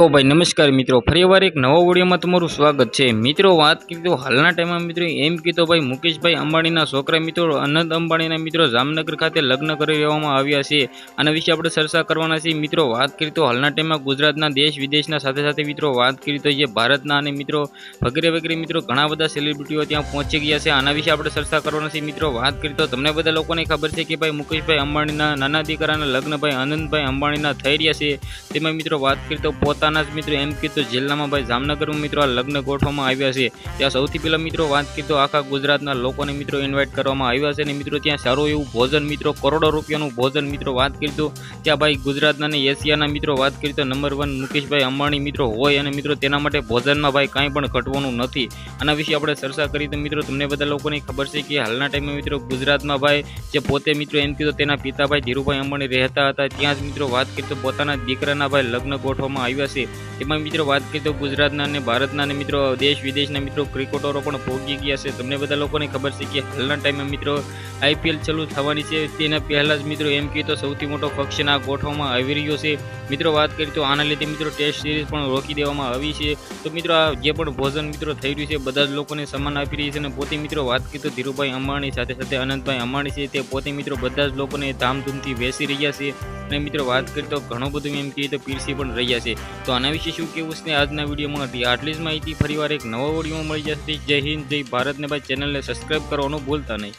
તો ભાઈ નમસ્કાર મિત્રો, ફરીવાર એક નવા વિડીયોમાં તમારું સ્વાગત છે. મિત્રો, વાત કરી તો હાલના ટાઈમમાં મિત્રો એમ કીધો ભાઈ મુકેશભાઈ અંબાણીના છોકરા મિત્રો અનંત અંબાણીના મિત્રો જામનગર ખાતે લગ્ન કરી લેવામાં આવ્યા છે આના વિશે આપણે ચર્ચા કરવાના છીએ. મિત્રો, વાત કરી તો હાલના ટાઈમમાં ગુજરાતના દેશ વિદેશના સાથે સાથે મિત્રો વાત કરી તો જે ભારતના અને મિત્રો વગેરે વગેરે મિત્રો ઘણા બધા સેલિબ્રિટીઓ ત્યાં પહોંચી ગયા છે. આના વિશે આપણે ચર્ચા કરવાના છીએ. મિત્રો, વાત કરી તો તમને બધા લોકોને ખબર છે કે ભાઈ મુકેશભાઈ અંબાણીના નાના દીકરાના લગ્ન ભાઈ અનંતભાઈ અંબાણીના થઈ રહ્યા છે. તેમાં મિત્રો વાત કરી તો પોતાના જ મિત્રો એમ કીધું જિલ્લામાં ભાઈ જામનગરમાં મિત્રો આ લગ્ન ગોઠવવામાં આવ્યા છે. ત્યાં સૌથી પહેલાં મિત્રો વાત કીધું, આખા ગુજરાતના લોકોને મિત્રો ઇન્વાઇટ કરવામાં આવ્યા છે અને મિત્રો ત્યાં સારું એવું ભોજન મિત્રો, કરોડો રૂપિયાનું ભોજન મિત્રો વાત કીધું. ત્યાં ભાઈ ગુજરાતના અને એશિયાના મિત્રો વાત કરી તો નંબર વન મુકેશભાઈ અંબાણી મિત્રો હોય અને મિત્રો તેના માટે ભોજનમાં ભાઈ કાંઈ પણ ઘટવાનું નથી. આના વિશે આપણે ચર્ચા કરી તો મિત્રો તમને બધા લોકોને ખબર છે કે હાલના ટાઈમે મિત્રો ગુજરાતમાં ભાઈ જે પોતે મિત્રો એમ કીધું તેના પિતાભાઈ ધીરુભાઈ અંબાણી રહેતા હતા. ત્યાં જ મિત્રો વાત કરી તો પોતાના દીકરાના ભાઈ લગ્ન ગોઠવવામાં આવ્યા છે. તેમાં મિત્રો વાત કરીએ તો ગુજરાતના અને ભારતના અને મિત્રો દેશ વિદેશના મિત્રો ક્રિકેટરો પણ પહોંચી ગયા છે. તમને બધા લોકોને ખબર છે કે હાલના ટાઈમે મિત્રો આઈપીએલ ચાલુ થવાની છે. તેના પહેલાં જ મિત્રો એમ કહીએ તો સૌથી મોટો ફંક્શન આ ગોઠવવામાં આવી રહ્યો છે. મિત્રો વાત કરીએ તો આના લીધે મિત્રો ટેસ્ટ સિરીઝ પણ રોકી દેવામાં આવી છે. તો મિત્રો આ જે પણ ભોજન મિત્રો થઈ રહ્યું છે, બધા જ લોકોને સમાન આપી રહી છે અને પોતે મિત્રો વાત કરીએ તો ધીરુભાઈ અંબાણી સાથે સાથે અનંતભાઈ અંબાણી છે. તે પોતે મિત્રો બધા જ લોકોને ધામધૂમથી બેસી રહ્યા છે. અને મિત્રો વાત કરીએ તો ઘણું બધું એમ કહીએ તો પીરસી પણ રહ્યા છે. તો આના વિશે શું કેવું છે આજના વિડીયોમાં હતી આટલી જ માહિતી ફરીવાર એક નવો વિડીયોમાં મળી જશે. જય હિન્દ, જય ભારતને ભાઈ. ચેનલને સબસ્ક્રાઈબ કરવાનું ભૂલતા નહીં.